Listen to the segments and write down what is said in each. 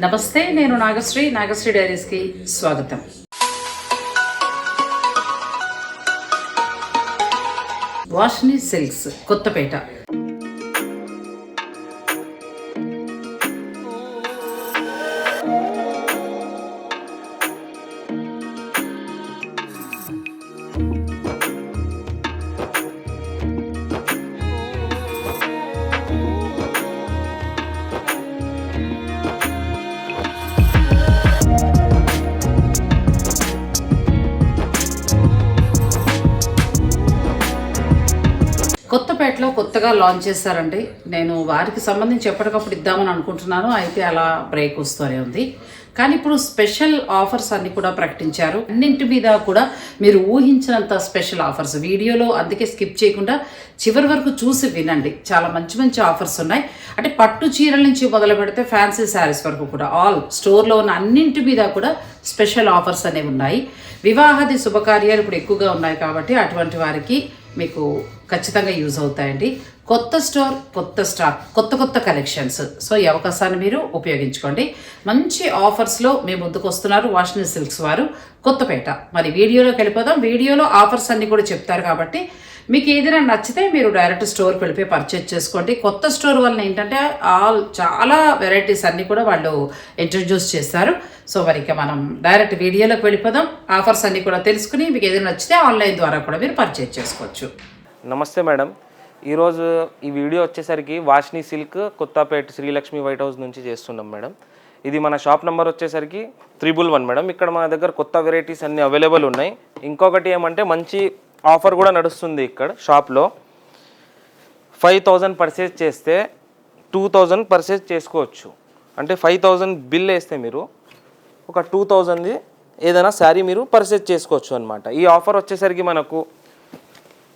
నమస్తే నేను నాగశ్రీ. నాగశ్రీ డైరీస్కి స్వాగతం. వాష్ని సిల్క్స్ కొత్తపేట. మార్కెట్లో కొత్తగా లాంచ్ చేశారండి. నేను వారికి సంబంధించి ఎప్పటికప్పుడు ఇద్దామని అనుకుంటున్నాను. అయితే అలా బ్రేక్ వస్తూనే ఉంది. కానీ ఇప్పుడు స్పెషల్ ఆఫర్స్ అన్ని కూడా ప్రకటించారు. అన్నింటి మీద కూడా మీరు ఊహించినంత స్పెషల్ ఆఫర్స్ వీడియోలో అందుకే స్కిప్ చేయకుండా చివరి వరకు చూసి వినండి. చాలా మంచి మంచి ఆఫర్స్ ఉన్నాయి. అంటే పట్టు చీరల నుంచి మొదలు పెడితే ఫ్యాన్సీ శారీస్ వరకు కూడా ఆల్ స్టోర్లో ఉన్న అన్నింటి మీద కూడా స్పెషల్ ఆఫర్స్ అనేవి ఉన్నాయి. వివాహాది శుభకార్యాలు ఇప్పుడు ఎక్కువగా ఉన్నాయి కాబట్టి అటువంటి వారికి మీకు ఖచ్చితంగా యూజ్ అవుతాయండి. కొత్త స్టోర్ కొత్త స్టాక్ కొత్త కొత్త కలెక్షన్స్. సో ఈ అవకాశాన్ని మీరు ఉపయోగించుకోండి. మంచి ఆఫర్స్లో మీ ముందుకు వస్తున్నారు వాషింగ్ సిల్క్స్ వారు కొత్తపేట. మరి వీడియోలోకి వెళ్ళిపోదాం. వీడియోలో ఆఫర్స్ అన్నీ కూడా చెప్తారు కాబట్టి మీకు ఏదైనా నచ్చితే మీరు డైరెక్ట్ స్టోర్కి వెళ్ళిపోయి పర్చేజ్ చేసుకోండి. కొత్త స్టోర్ వలన ఏంటంటే ఆల్ చాలా వెరైటీస్ అన్నీ కూడా వాళ్ళు ఇంట్రడ్యూస్ చేస్తారు. సో మరి ఇక మనం డైరెక్ట్ వీడియోలోకి వెళ్ళిపోదాం. ఆఫర్స్ అన్నీ కూడా తెలుసుకుని మీకు ఏదైనా నచ్చితే ఆన్లైన్ ద్వారా కూడా మీరు పర్చేజ్ చేసుకోవచ్చు. నమస్తే మేడం. ఈరోజు ఈ వీడియో వచ్చేసరికి Vashni silk Kothapeta Srilakshmi white house నుంచి చేస్తున్నాం మేడం. ఇది మన షాప్ నెంబర్ వచ్చేసరికి త్రిబుల్ వన్ మేడం. ఇక్కడ మన దగ్గర కొత్త వెరైటీస్ అన్నీ అవైలబుల్ ఉన్నాయి. ఇంకొకటి ఏమంటే మంచి ఆఫర్ కూడా నడుస్తుంది ఇక్కడ షాప్లో. ఫైవ్ థౌజండ్ పర్చేజ్ చేస్తే టూ థౌజండ్ పర్చేజ్ చేసుకోవచ్చు. అంటే ఫైవ్ థౌజండ్ బిల్ వేస్తే మీరు ఒక టూ థౌజండ్ది ఏదైనా శారీ మీరు పర్చేజ్ చేసుకోవచ్చు అనమాట ఈ ఆఫర్ వచ్చేసరికి మనకు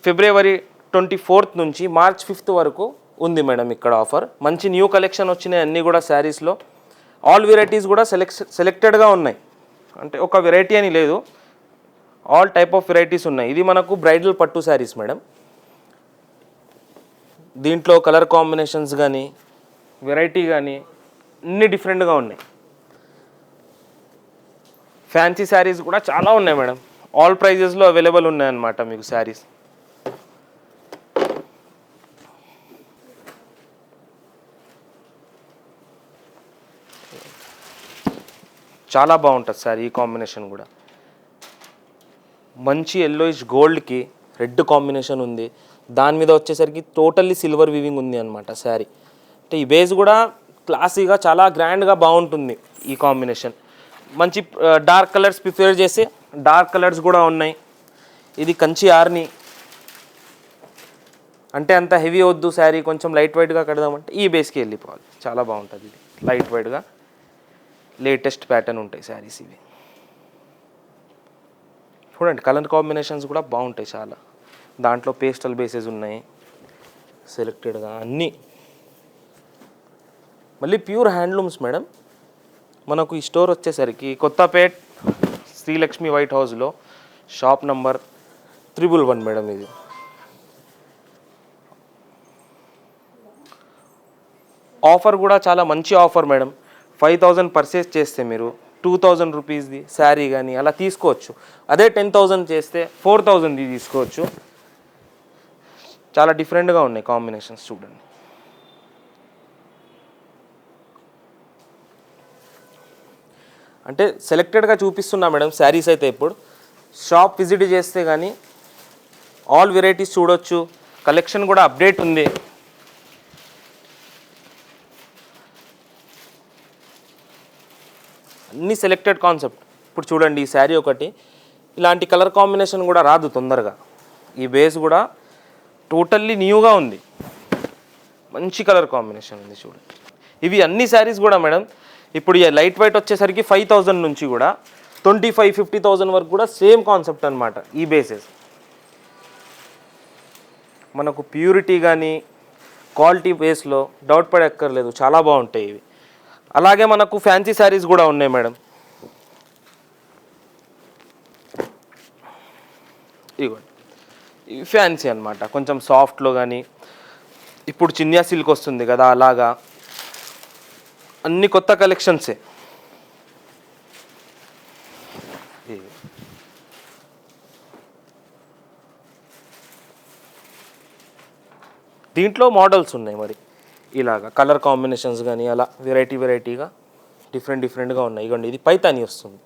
ఫిబ్రవరి ట్వంటీ ఫోర్త్ నుంచి మార్చ్ ఫిఫ్త్ వరకు ఉంది మేడం ఇక్కడ ఆఫర్. మంచి న్యూ కలెక్షన్ వచ్చినాయి అన్నీ కూడా శారీస్లో. ఆల్ వెరైటీస్ కూడా సెలెక్ట్ సెలెక్టెడ్గా ఉన్నాయి. అంటే ఒక వెరైటీ అని లేదు. ఆల్ టైప్ ఆఫ్ వెరైటీస్ ఉన్నాయి. ఇది మనకు బ్రైడల్ పట్టు శారీస్ మేడం దీంట్లో కలర్ కాంబినేషన్స్ కానీ వెరైటీ కానీ అన్ని డిఫరెంట్గా ఉన్నాయి. ఫ్యాన్సీ శారీస్ కూడా చాలా ఉన్నాయి మేడం ఆల్ ప్రైజెస్లో అవైలబుల్ ఉన్నాయన్నమాట మీకు శారీస్ చాలా బాగుంటుంది సార్ ఈ కాంబినేషన్ కూడా. మంచి ఎల్లోయిష్ గోల్డ్కి రెడ్ కాంబినేషన్ ఉంది. దాని మీద వచ్చేసరికి టోటల్లీ సిల్వర్ వివింగ్ ఉంది అనమాట శారీ. అంటే ఈ బేస్ కూడా క్లాసీగా చాలా గ్రాండ్గా బాగుంటుంది ఈ కాంబినేషన్ మంచి డార్క్ కలర్స్ ప్రిఫేర్ చేసి డార్క్ కలర్స్ కూడా ఉన్నాయి. ఇది కంచి ఆర్ని. అంటే అంత హెవీ వద్దు శారీ కొంచెం లైట్ వైట్గా కడదామంటే ఈ బేస్కి వెళ్ళిపోవాలి. చాలా బాగుంటుంది ఇది. లైట్ వైట్గా లేటెస్ట్ ప్యాటర్న్ ఉంటాయి శారీస్ ఇవి. చూడండి కలర్ కాంబినేషన్స్ కూడా బాగుంటాయి చాలా. దాంట్లో పేస్టల్ బేసెస్ ఉన్నాయి సెలెక్టెడ్గా అన్నీ. మళ్ళీ ప్యూర్ హ్యాండ్లూమ్స్ మేడం. మనకు ఈ స్టోర్ వచ్చేసరికి కొత్తపేట్ శ్రీలక్ష్మి వైట్ హౌస్లో shop number triple one madam ఇది. ఆఫర్ కూడా చాలా మంచి offer madam. Five thousand purchase చేస్తే మీరు టూ థౌజండ్ రూపీస్ది శారీ కానీ అలా తీసుకోవచ్చు. అదే టెన్ థౌజండ్ చేస్తే ఫోర్ థౌజండ్ది తీసుకోవచ్చు. చాలా డిఫరెంట్గా ఉన్నాయి కాంబినేషన్స్ చూడండి. అంటే సెలెక్టెడ్గా చూపిస్తున్నా మేడం శారీస్ అయితే ఇప్పుడు. షాప్ విజిట్ చేస్తే కానీ ఆల్ వెరైటీస్ చూడొచ్చు. కలెక్షన్ కూడా అప్డేట్ ఉంది. అన్ని సెలెక్టెడ్ కాన్సెప్ట్ ఇప్పుడు చూడండి ఈ శారీ ఒకటి. ఇలాంటి కలర్ కాంబినేషన్ కూడా రాదు తొందరగా. ఈ బేస్ కూడా టోటల్లీ న్యూగా ఉంది. మంచి కలర్ కాంబినేషన్ ఉంది చూడండి. ఇవి అన్ని శారీస్ కూడా మేడం. ఇప్పుడు ఈ లైట్ వైట్ వచ్చేసరికి ఫైవ్ థౌజండ్ నుంచి కూడా ట్వంటీ ఫైవ్ ఫిఫ్టీ థౌజండ్ వరకు కూడా సేమ్ కాన్సెప్ట్ అనమాట ఈ బేసెస్ మనకు ప్యూరిటీ కానీ క్వాలిటీ బేస్లో డౌట్ పడక్కర్లేదు. చాలా బాగుంటాయి ఇవి. అలాగే మనకు ఫ్యాన్సీ శారీస్ కూడా ఉన్నాయి మేడం ఇదిగోండి ఇవి ఫ్యాన్సీ అనమాట కొంచెం సాఫ్ట్లో కానీ ఇప్పుడు చిన్యా సిల్క్ వస్తుంది కదా అలాగా. అన్ని కొత్త కలెక్షన్సే దీంట్లో మోడల్స్ ఉన్నాయి మరి. ఇలాగా కలర్ కాంబినేషన్స్ కానీ అలా వెరైటీ వెరైటీగా డిఫరెంట్ డిఫరెంట్గా ఉన్నాయి. ఇగోండి ఇది పైతాని వస్తుంది.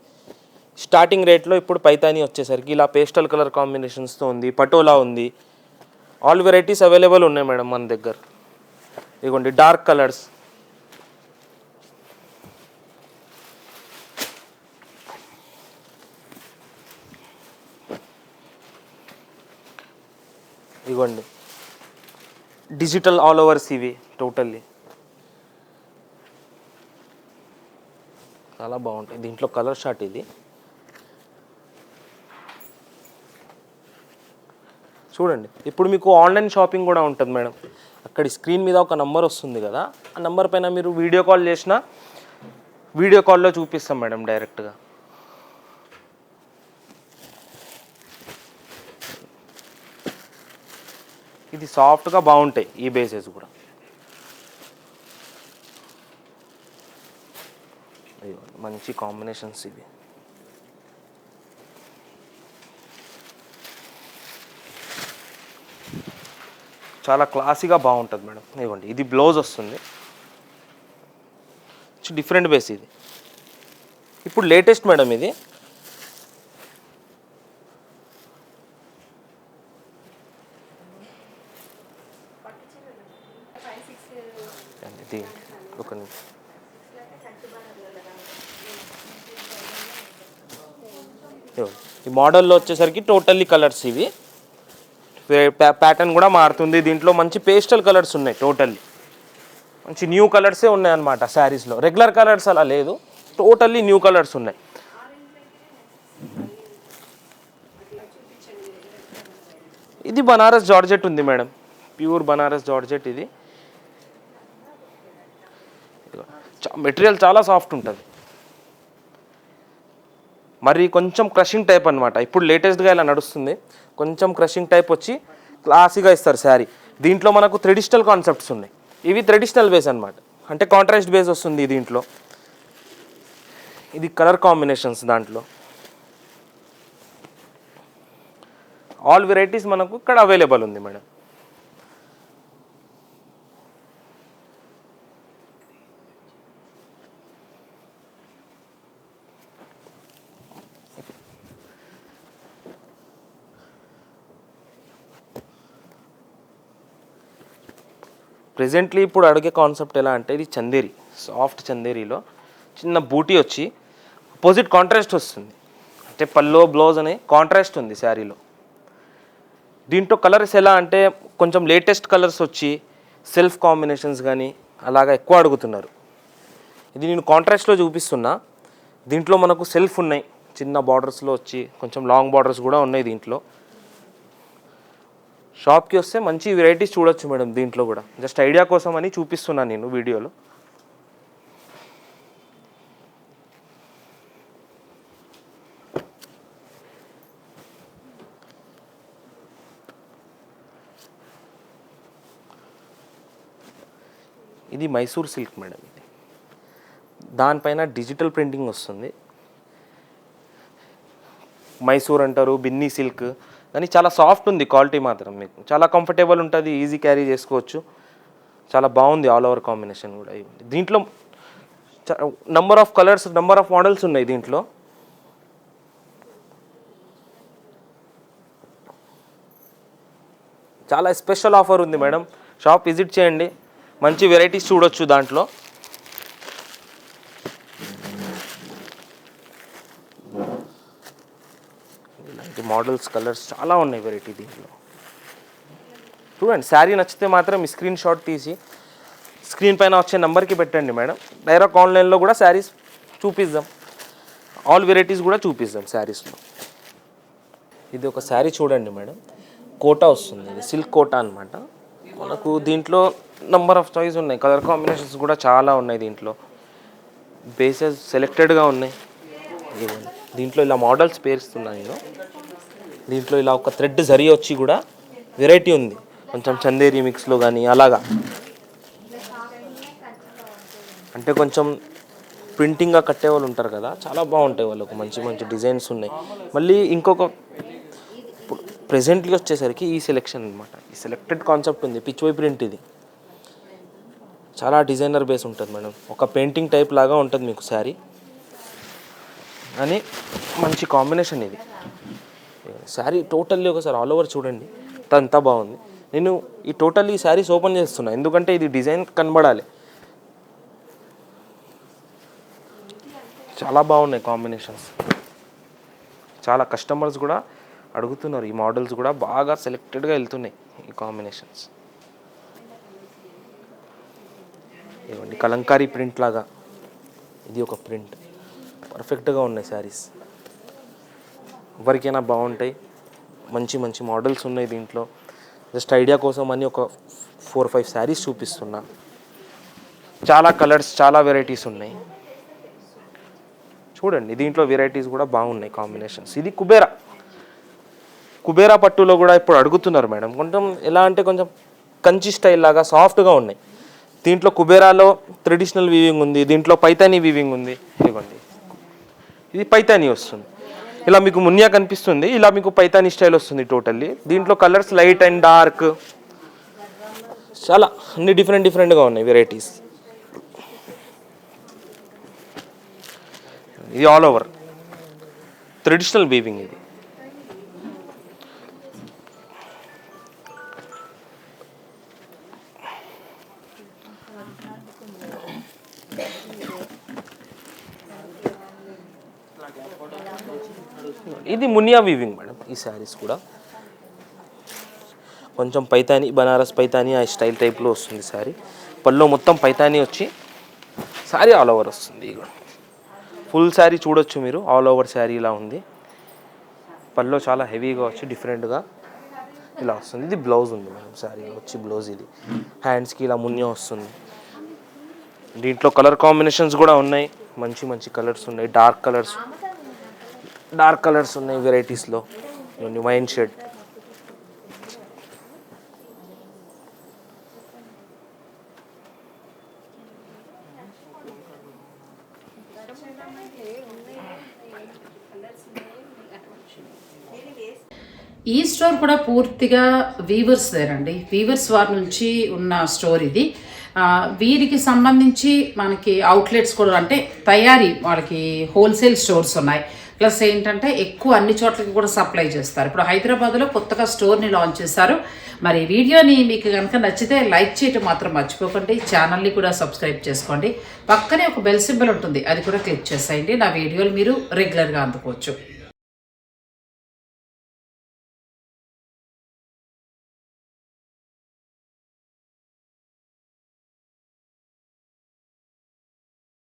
స్టార్టింగ్ రేట్లో ఇప్పుడు పైతాని వచ్చేసరికి ఇలా పేస్టల్ కలర్ కాంబినేషన్స్తో ఉంది పటోలా ఉంది. ఆల్ వెరైటీస్ అవైలబుల్ ఉన్నాయి మేడం మన దగ్గర. ఇదిగోండి డార్క్ కలర్స్. ఇగోండి డిజిటల్ ఆల్ ఓవర్స్ ఇవి టోటల్లీ చాలా బాగుంటాయి. దీంట్లో కలర్ షార్ట్ ఇది. చూడండి ఇప్పుడు మీకు ఆన్లైన్ షాపింగ్ కూడా ఉంటుంది మేడం. అక్కడ స్క్రీన్ మీద ఒక నంబర్ వస్తుంది కదా ఆ నంబర్ పైన మీరు వీడియో కాల్ చేసినా వీడియో కాల్లో చూపిస్తాం మేడం డైరెక్ట్గా ఇది సాఫ్ట్గా బాగుంటాయి ఈ బేసెస్ కూడా. అయ్యో మంచి కాంబినేషన్స్ ఇవి. చాలా క్లాసీగా బాగుంటుంది మేడం. ఇవ్వండి ఇది బ్లౌజ్ వస్తుంది. డిఫరెంట్ బేస్ ఇది. ఇప్పుడు లేటెస్ట్ మేడం ఇది. ఒక నిమిషం. ఈ మోడల్లో వచ్చేసరికి టోటల్లీ కలర్స్ ఇవి. ప్యాటర్న్ కూడా మారుతుంది. దీంట్లో మంచి పేస్టల్ కలర్స్ ఉన్నాయి టోటల్లీ. మంచి న్యూ కలర్సే ఉన్నాయి అనమాట శారీస్లో. రెగ్యులర్ కలర్స్ అలా లేదు. టోటల్లీ న్యూ కలర్స్ ఉన్నాయి. ఇది బనారస్ జార్జెట్ ఉంది మేడం. ప్యూర్ బనారస్ జార్జెట్ ఇది. మెటీరియల్ చాలా సాఫ్ట్ ఉంటుంది. మరి కొంచెం క్రషింగ్ టైప్ అనమాట ఇప్పుడు లేటెస్ట్గా ఇలా నడుస్తుంది. కొంచెం క్రషింగ్ టైప్ వచ్చి క్లాసీగా ఇస్తారు శారీ దీంట్లో మనకు ట్రెడిషనల్ కాన్సెప్ట్స్ ఉన్నాయి. ఇవి ట్రెడిషనల్ బేస్ అనమాట అంటే కాంట్రాస్ట్ బేస్ వస్తుంది దీంట్లో. ఇది కలర్ కాంబినేషన్స్ దాంట్లో. ఆల్ వెరైటీస్ మనకు ఇక్కడ అవైలబుల్ ఉంది మేడం. ప్రెజెంట్లీ ఇప్పుడు అడిగే కాన్సెప్ట్ ఎలా అంటే ఇది చందేరి సాఫ్ట్ చందేరిలో చిన్న బూటీ వచ్చి అపోజిట్ కాంట్రాస్ట్ వస్తుంది. అంటే పల్లో బ్లౌజ్ అనే కాంట్రాస్ట్ ఉంది శారీలో. దీంట్లో కలర్స్ ఎలా అంటే కొంచెం లేటెస్ట్ కలర్స్ వచ్చి సెల్ఫ్ కాంబినేషన్స్ కానీ అలాగా ఎక్కువ అడుగుతున్నారు. ఇది నేను కాంట్రాస్ట్లో చూపిస్తున్నా. దీంట్లో మనకు సెల్ఫ్ ఉన్నాయి. చిన్న బార్డర్స్లో వచ్చి కొంచెం లాంగ్ బార్డర్స్ కూడా ఉన్నాయి దీంట్లో. షాప్కి వస్తే మంచి వెరైటీస్ చూడొచ్చు మేడం దీంట్లో కూడా. జస్ట్ ఐడియా కోసం అని చూపిస్తున్నాను నేను వీడియోలో. ఇది మైసూర్ సిల్క్ మేడం ఇది. దానిపైన డిజిటల్ ప్రింటింగ్ వస్తుంది. మైసూర్ అంటారు బిన్నీ సిల్క్ కానీ చాలా సాఫ్ట్ ఉంది క్వాలిటీ మాత్రం మీకు. చాలా కంఫర్టబుల్ ఉంటుంది ఈజీ క్యారీ చేసుకోవచ్చు. చాలా బాగుంది ఆల్ ఓవర్ కాంబినేషన్ కూడా. దీంట్లో number of colours number of models ఉన్నాయి దీంట్లో. చాలా స్పెషల్ ఆఫర్ ఉంది మేడం. షాప్ విజిట్ చేయండి. మంచి వెరైటీస్ చూడొచ్చు దాంట్లో ఇలాంటి మోడల్స్ కలర్స్ చాలా ఉన్నాయి వెరైటీ దీంట్లో. చూడండి శారీ నచ్చితే మాత్రం ఈ స్క్రీన్ షాట్ తీసి స్క్రీన్ పైన వచ్చే నెంబర్కి పెట్టండి మేడం. డైరెక్ట్ ఆన్లైన్లో కూడా శారీస్ చూపిద్దాం. ఆల్ వెరైటీస్ కూడా చూపిద్దాం శారీస్లో. ఇది ఒక శారీ చూడండి మేడం. కోటా వస్తుంది. ఇది సిల్క్ కోటా అనమాట మనకు దీంట్లో నంబర్ ఆఫ్ చాయిస్ ఉన్నాయి. కలర్ కాంబినేషన్స్ కూడా చాలా ఉన్నాయి దీంట్లో. బేసెస్ సెలెక్టెడ్గా ఉన్నాయి. దీంట్లో ఇలా మోడల్స్ పేరుస్తున్నాయి. నేను దీంట్లో ఇలా ఒక థ్రెడ్ జరి వచ్చి కూడా వెరైటీ ఉంది. కొంచెం చందేరి మిక్స్లో కానీ అలాగా. అంటే కొంచెం ప్రింటింగ్గా కట్టే వాళ్ళు ఉంటారు కదా చాలా బాగుంటాయి వాళ్ళకు మంచి మంచి డిజైన్స్ ఉన్నాయి. మళ్ళీ ఇంకొక ప్రెసెంట్లీ వచ్చేసరికి ఈ సెలెక్షన్ అనమాట ఈ సెలెక్టెడ్ కాన్సెప్ట్ ఉంది పిచ్వై ప్రింట్ ఇది. చాలా డిజైనర్ బేస్ ఉంటుంది మేడం. ఒక పెయింటింగ్ టైప్ లాగా ఉంటుంది మీకు శారీ. అని మంచి కాంబినేషన్ ఇది. శారీ టోటల్లీ ఒకసారి ఆల్ ఓవర్ చూడండి. అంత బాగుంది. నేను ఈ టోటల్లీ ఈ శారీస్ ఓపెన్ చేస్తున్నా. ఎందుకంటే ఇది డిజైన్ కనబడాలి. చాలా బాగున్నాయి కాంబినేషన్స్. చాలా కస్టమర్స్ కూడా అడుగుతున్నారు. ఈ మోడల్స్ కూడా బాగా సెలెక్టెడ్గా వెళ్తున్నాయి ఈ కాంబినేషన్స్. ఇవ్వండి కలంకారీ ప్రింట్ లాగా. ఇది ఒక ప్రింట్. పర్ఫెక్ట్గా ఉన్నాయి శారీస్. ఎవరికైనా బాగుంటాయి. మంచి మంచి మోడల్స్ ఉన్నాయి దీంట్లో. జస్ట్ ఐడియా కోసం అని ఒక ఫోర్ ఫైవ్ శారీస్ చూపిస్తున్నా. చాలా కలర్స్ చాలా వెరైటీస్ ఉన్నాయి. చూడండి దీంట్లో వెరైటీస్ కూడా బాగున్నాయి కాంబినేషన్స్. ఇది కుబేరా. కుబేరా పట్టులో కూడా ఇప్పుడు అడుగుతున్నారు మేడం. కొంచెం ఎలా అంటే కొంచెం కంచి స్టైల్ లాగా సాఫ్ట్గా ఉన్నాయి. దీంట్లో కుబేరాలో ట్రెడిషనల్ వీవింగ్ ఉంది దీంట్లో పైతానీ వీవింగ్ ఉంది. ఇదిగోండి. ఇది పైతానీ వస్తుంది. ఇలా మీకు మున్యా కనిపిస్తుంది. ఇలా మీకు పైతానీ స్టైల్ వస్తుంది టోటల్లీ. దీంట్లో కలర్స్ లైట్ అండ్ డార్క్. చాలా అన్ని డిఫరెంట్ డిఫరెంట్గా ఉన్నాయి వెరైటీస్ ఇది ఆల్ ఓవర్ ట్రెడిషనల్ వీవింగ్ ఇది. ఇది మునియా వీవింగ్ మేడం ఈ శారీస్ కూడా. కొంచెం పైతాని బనారస్ పైతాని ఆ స్టైల్ టైప్లో వస్తుంది శారీ. పళ్ళు మొత్తం పైతాని వచ్చి శారీ ఆల్ ఓవర్ వస్తుంది ఇగో. ఫుల్ శారీ చూడొచ్చు మీరు ఆల్ ఓవర్ శారీ ఇలా ఉంది. పళ్ళు చాలా హెవీగా వచ్చి డిఫరెంట్గా ఇలా వస్తుంది. ఇది బ్లౌజ్ ఉంది మేడం శారీ వచ్చి బ్లౌజ్ ఇది. హ్యాండ్స్కి ఇలా మునియా వస్తుంది. దీంట్లో కలర్ కాంబినేషన్స్ కూడా ఉన్నాయి. మంచి మంచి కలర్స్ ఉన్నాయి. డార్క్ కలర్స్ డార్క్ కలర్స్ ఉన్నాయి వెరైటీస్లో. Wine shade. ఈ స్టోర్ కూడా పూర్తిగా వీవర్స్ దేనండి. వీవర్స్ వారి నుంచి ఉన్న స్టోర్ ఇది. వీరికి సంబంధించి మనకి అవుట్లెట్స్ కూడా అంటే తయారీ వాళ్ళకి హోల్సేల్ స్టోర్స్ ఉన్నాయి. ప్లస్ ఏంటంటే ఎక్కువ అన్ని చోట్లకి కూడా సప్లై చేస్తారు. ఇప్పుడు హైదరాబాద్లో కొత్తగా స్టోర్ని లాంచ్ చేశారు. మరి వీడియోని మీకు కనుక నచ్చితే లైక్ చేయటం మాత్రం మర్చిపోకండి. ఛానల్ని కూడా సబ్స్క్రైబ్ చేసుకోండి. పక్కనే ఒక బెల్ సింబల్ ఉంటుంది. అది కూడా క్లిక్ చేసేయండి. నా వీడియోలు మీరు రెగ్యులర్గా అందుకోవచ్చు.